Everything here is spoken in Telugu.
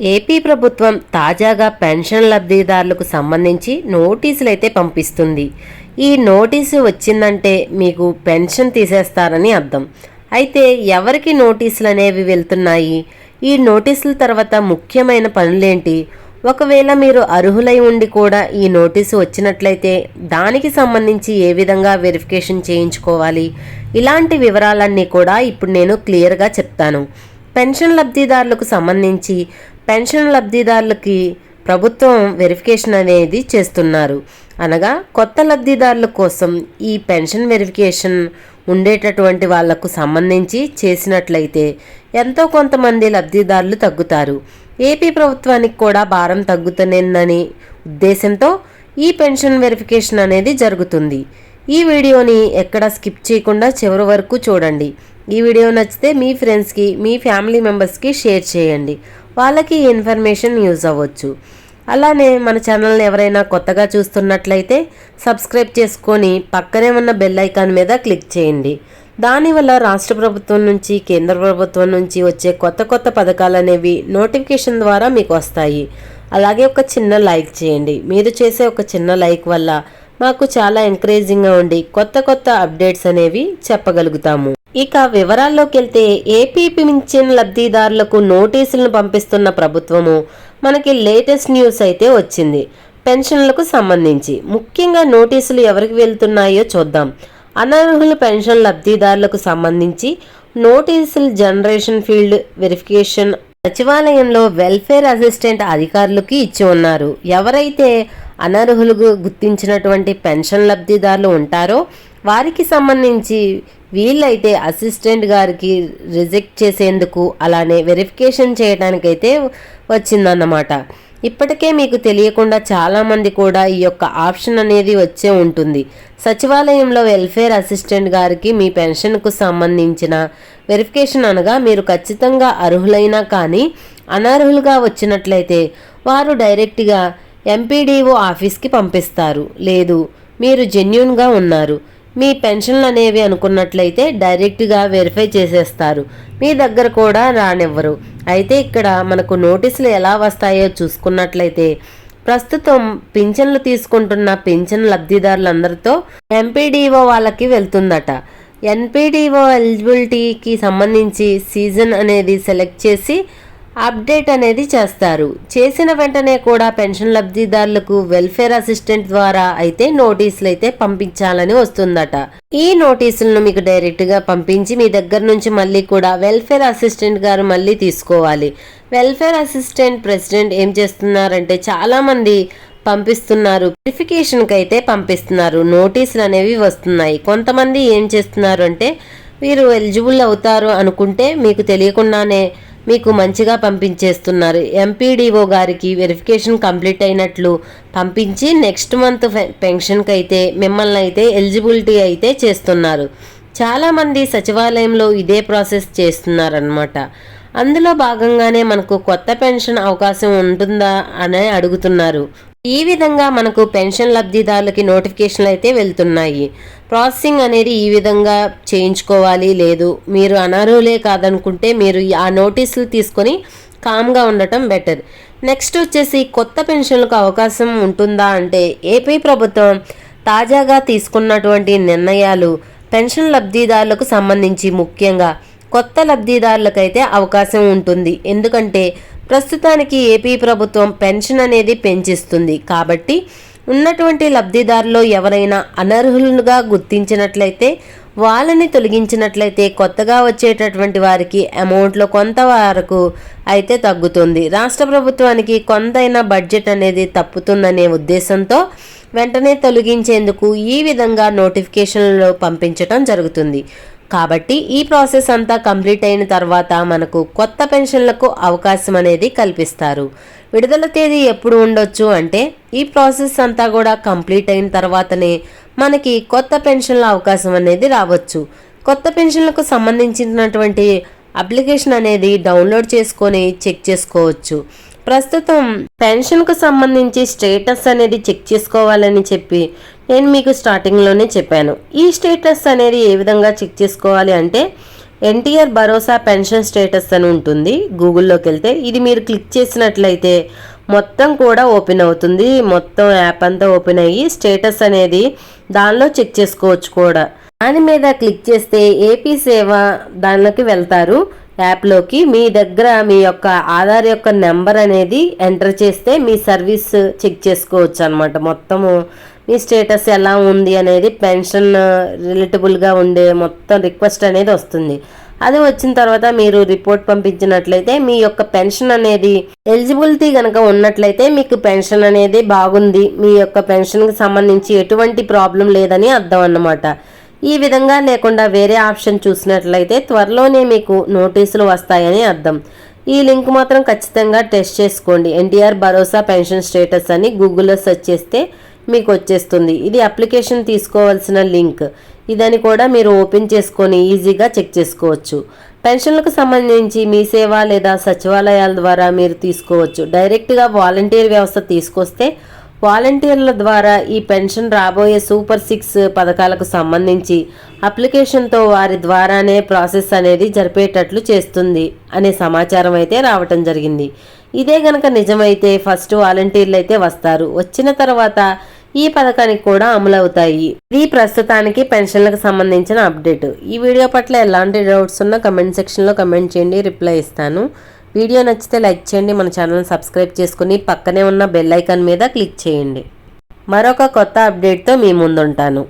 ఏపీ ప్రభుత్వం తాజాగా పెన్షన్ లబ్ధిదారులకు సంబంధించి నోటీసులు అయితే పంపిస్తుంది. ఈ నోటీసు వచ్చిందంటే మీకు పెన్షన్ తీసేస్తారని అర్థం. అయితే ఎవరికి నోటీసులు అనేవి వెళ్తున్నాయి? ఈ నోటీసుల తర్వాత ముఖ్యమైన పనులేంటి? ఒకవేళ మీరు అర్హులై ఉండి కూడా ఈ నోటీసు వచ్చినట్లయితే దానికి సంబంధించి ఏ విధంగా వెరిఫికేషన్ చేయించుకోవాలి? ఇలాంటి వివరాలన్నీ కూడా ఇప్పుడు నేను క్లియర్గా చెప్తాను. పెన్షన్ లబ్ధిదారులకు సంబంధించి పెన్షన్ లబ్ధిదారులకి ప్రభుత్వం వెరిఫికేషన్ అనేది చేస్తున్నారు. అనగా కొత్త లబ్ధిదారుల కోసం ఈ పెన్షన్ వెరిఫికేషన్ ఉండేటటువంటి వాళ్ళకు సంబంధించి చేసినట్లయితే ఎంతో కొంతమంది లబ్ధిదారులు తగ్గుతారు. ఏపీ ప్రభుత్వానికి కూడా భారం తగ్గుతుందని ఉద్దేశంతో ఈ పెన్షన్ వెరిఫికేషన్ అనేది జరుగుతుంది. ఈ వీడియోని ఎక్కడ స్కిప్ చేయకుండా చివరి వరకు చూడండి. ఈ వీడియో నచ్చితే మీ ఫ్రెండ్స్కి మీ ఫ్యామిలీ మెంబర్స్కి షేర్ చేయండి. వాళ్ళకి ఈ ఇన్ఫర్మేషన్ యూజ్ అవ్వచ్చు. అలానే మన ఛానల్ని ఎవరైనా కొత్తగా చూస్తున్నట్లయితే సబ్స్క్రైబ్ చేసుకొని పక్కనే ఉన్న బెల్ ఐకాన్ మీద క్లిక్ చేయండి. దానివల్ల రాష్ట్ర ప్రభుత్వం నుంచి కేంద్ర ప్రభుత్వం నుంచి వచ్చే కొత్త కొత్త పథకాలు అనేవి నోటిఫికేషన్ ద్వారా మీకు వస్తాయి. అలాగే ఒక చిన్న లైక్ చేయండి. మీరు చేసే ఒక చిన్న లైక్ వల్ల మాకు చాలా ఎంకరేజింగ్గా ఉండి కొత్త కొత్త అప్డేట్స్ అనేవి చెప్పగలుగుతాము. ఇక వివరాల్లోకి వెళ్తే ఏపీ పింఛన్ లబ్ధిదారులకు నోటీసులను పంపిస్తున్న ప్రభుత్వము మనకి లేటెస్ట్ న్యూస్ అయితే వచ్చింది. పెన్షన్లకు సంబంధించి ముఖ్యంగా నోటీసులు ఎవరికి వెళ్తున్నాయో చూద్దాం. అనర్హుల పెన్షన్ లబ్ధిదారులకు సంబంధించి నోటీసులు జనరేషన్ ఫీల్డ్ వెరిఫికేషన్ సచివాలయంలో వెల్ఫేర్ అసిస్టెంట్ అధికారులకి ఇచ్చి ఉన్నారు. ఎవరైతే అనర్హులుగా గుర్తించినటువంటి పెన్షన్ లబ్ధిదారులు ఉంటారో వారికి సంబంధించి వీళ్ళైతే అసిస్టెంట్ గారికి రిజెక్ట్ చేసేందుకు అలానే వెరిఫికేషన్ చేయడానికైతే వచ్చిందన్నమాట. ఇప్పటికే మీకు తెలియకుండా చాలామంది కూడా ఈ యొక్క ఆప్షన్ అనేది వచ్చే ఉంటుంది. సచివాలయంలో వెల్ఫేర్ అసిస్టెంట్ గారికి మీ పెన్షన్కు సంబంధించిన వెరిఫికేషన్ అనగా మీరు ఖచ్చితంగా అర్హులైనా కానీ అనర్హులుగా వచ్చినట్లయితే వారు డైరెక్ట్గా ఎంపీడీఓ ఆఫీస్కి పంపిస్తారు. లేదు మీరు జెన్యున్గా ఉన్నారు. మీ పెన్షన్లు అనేవి అనుకున్నట్లయితే డైరెక్ట్గా వెరిఫై చేసేస్తారు. మీ దగ్గర కూడా రానివ్వరు. అయితే ఇక్కడ మనకు నోటీసులు ఎలా వస్తాయో చూసుకున్నట్లయితే ప్రస్తుతం పింఛన్లు తీసుకుంటున్న పింఛన్ లబ్ధిదారులందరితో ఎంపీడీఓ వాళ్ళకి వెళ్తుందట. ఎన్పీడీఓ ఎలిజిబిలిటీకి సంబంధించి సీజన్ అనేది సెలెక్ట్ చేసి అప్డేట్ అనేది చేస్తారు. చేసిన వెంటనే కూడా పెన్షన్ లబ్ధిదారులకు వెల్ఫేర్ అసిస్టెంట్ ద్వారా అయితే నోటీసులు అయితే పంపించాలని వస్తుందట. ఈ నోటీసులను మీకు డైరెక్ట్గా పంపించి మీ దగ్గర నుంచి మళ్ళీ కూడా వెల్ఫేర్ అసిస్టెంట్ గారు మళ్ళీ తీసుకోవాలి. వెల్ఫేర్ అసిస్టెంట్ ప్రెసిడెంట్ ఏం చేస్తున్నారంటే చాలామంది పంపిస్తున్నారు. వెరిఫికేషన్కి అయితే పంపిస్తున్నారు. నోటీసులు అనేవి వస్తున్నాయి. కొంతమంది ఏం చేస్తున్నారు అంటే వీరు ఎలిజిబుల్ అవుతారు అనుకుంటే మీకు తెలియకుండానే మీకు మంచిగా పంపించేస్తున్నారు. ఎంపీడీఓ గారికి వెరిఫికేషన్ కంప్లీట్ అయినట్లు పంపించి నెక్స్ట్ మంత్ పెన్షన్కి అయితే మిమ్మల్ని అయితే ఎలిజిబిలిటీ అయితే చేస్తున్నారు. చాలామంది సచివాలయంలో ఇదే ప్రాసెస్ చేస్తున్నారనమాట అందులో భాగంగానే మనకు కొత్త పెన్షన్ అవకాశం ఉంటుందా అని అడుగుతున్నారు. ఈ విధంగా మనకు పెన్షన్ లబ్ధిదారులకి నోటిఫికేషన్లు అయితే వెళ్తున్నాయి. ప్రాసెసింగ్ అనేది ఈ విధంగా చేయించుకోవాలి. లేదు మీరు అనర్హులే కాదనుకుంటే మీరు ఆ నోటీసులు తీసుకొని కామ్గా ఉండటం బెటర్. నెక్స్ట్ వచ్చేసి కొత్త పెన్షన్లకు అవకాశం ఉంటుందా అంటే ఏపీ ప్రభుత్వం తాజాగా తీసుకున్నటువంటి నిర్ణయాలు పెన్షన్ లబ్ధిదారులకు సంబంధించి ముఖ్యంగా కొత్త లబ్ధిదారులకైతే అవకాశం ఉంటుంది. ఎందుకంటే ప్రస్తుతానికి ఏపీ ప్రభుత్వం పెన్షన్ అనేది పెంచిస్తుంది. కాబట్టి ఉన్నటువంటి లబ్ధిదారులో ఎవరైనా అనర్హులుగా గుర్తించినట్లయితే వాళ్ళని తొలగించినట్లయితే కొత్తగా వచ్చేటటువంటి వారికి అమౌంట్లో కొంత వరకు అయితే తగ్గుతుంది. రాష్ట్ర ప్రభుత్వానికి కొంతైనా బడ్జెట్ అనేది తప్పుతుందనే ఉద్దేశంతో వెంటనే తొలగించేందుకు ఈ విధంగా నోటిఫికేషన్లు పంపించడం జరుగుతుంది. కాబట్టి ఈ ప్రాసెస్ అంతా కంప్లీట్ అయిన తర్వాత మనకు కొత్త పెన్షన్లకు అవకాశం అనేది కల్పిస్తారు. విడుదల తేదీ ఎప్పుడు ఉండొచ్చు అంటే ఈ ప్రాసెస్ అంతా కూడా కంప్లీట్ అయిన తర్వాతనే మనకి కొత్త పెన్షన్ల అవకాశం అనేది రావచ్చు. కొత్త పెన్షన్లకు సంబంధించినటువంటి అప్లికేషన్ అనేది డౌన్లోడ్ చేసుకొని చెక్ చేసుకోవచ్చు. ప్రస్తుతం పెన్షన్కు సంబంధించి స్టేటస్ అనేది చెక్ చేసుకోవాలని చెప్పి నేను మీకు స్టార్టింగ్లోనే చెప్పాను. ఈ స్టేటస్ అనేది ఏ విధంగా చెక్ చేసుకోవాలి అంటే ఎన్టీఆర్ భరోసా పెన్షన్ స్టేటస్ అని ఉంటుంది. గూగుల్లోకి వెళ్తే ఇది మీరు క్లిక్ చేసినట్లయితే మొత్తం కూడా ఓపెన్ అవుతుంది. మొత్తం యాప్ అంతా ఓపెన్ అయ్యి స్టేటస్ అనేది దానిలో చెక్ చేసుకోవచ్చు కూడా. దాని మీద క్లిక్ చేస్తే ఏపీ సేవ దానిలోకి వెళ్తారు. యాప్లోకి మీ దగ్గర మీ యొక్క ఆధార్ యొక్క నెంబర్ అనేది ఎంటర్ చేస్తే మీ సర్వీస్ చెక్ చేసుకోవచ్చు అనమాట మొత్తము మీ స్టేటస్ ఎలా ఉంది అనేది పెన్షన్ రిలేటబుల్గా ఉండే మొత్తం రిక్వెస్ట్ అనేది వస్తుంది. అది వచ్చిన తర్వాత మీరు రిపోర్ట్ పంపించినట్లయితే మీ యొక్క పెన్షన్ అనేది ఎలిజిబిలిటీ కనుక ఉన్నట్లయితే మీకు పెన్షన్ అనేది బాగుంది. మీ యొక్క పెన్షన్కి సంబంధించి ఎటువంటి ప్రాబ్లం లేదని అర్థం అన్నమాట. ఈ విధంగా లేకుండా వేరే ఆప్షన్ చూసినట్లయితే త్వరలోనే మీకు నోటీసులు వస్తాయని అర్థం. ఈ లింక్ మాత్రం ఖచ్చితంగా టెస్ట్ చేసుకోండి. ఎన్టీఆర్ భరోసా పెన్షన్ స్టేటస్ అని గూగుల్లో సెర్చ్ చేస్తే మీకు వచ్చేస్తుంది ఇది అప్లికేషన్ తీసుకోవాల్సిన లింక్. ఇదని కూడా మీరు ఓపెన్ చేసుకొని ఈజీగా చెక్ చేసుకోవచ్చు. పెన్షన్లకు సంబంధించి మీ సేవ లేదా సచివాలయాల ద్వారా మీరు తీసుకోవచ్చు. డైరెక్ట్గా వాలంటీర్ వ్యవస్థ తీసుకొస్తే వాలంటీర్ల ద్వారా ఈ పెన్షన్ రాబోయే సూపర్ సిక్స్ పథకాలకు సంబంధించి అప్లికేషన్తో వారి ద్వారానే ప్రాసెస్ అనేది జరిపేటట్లు చేస్తుంది అనే సమాచారం అయితే రావటం జరిగింది. ఇదే గనక నిజమైతే ఫస్ట్ వాలంటీర్లు అయితే వస్తారు. వచ్చిన తర్వాత ఈ పథకానికి కూడా అమలవుతాయి. ఇది ప్రస్తుతానికి పెన్షన్లకు సంబంధించిన అప్డేట్. ఈ వీడియో పట్ల ఎలాంటి డౌట్స్ ఉన్నా కమెంట్ సెక్షన్లో కమెంట్ చేయండి రిప్లై ఇస్తాను. వీడియో నచ్చితే లైక్ చేయండి మన ఛానల్ సబ్స్క్రైబ్ చేసుకుని పక్కనే ఉన్న బెల్ ఐకాన్ మీద క్లిక్ చేయండి. మరొక కొత్త అప్డేట్తో మీ ముందుంటాను.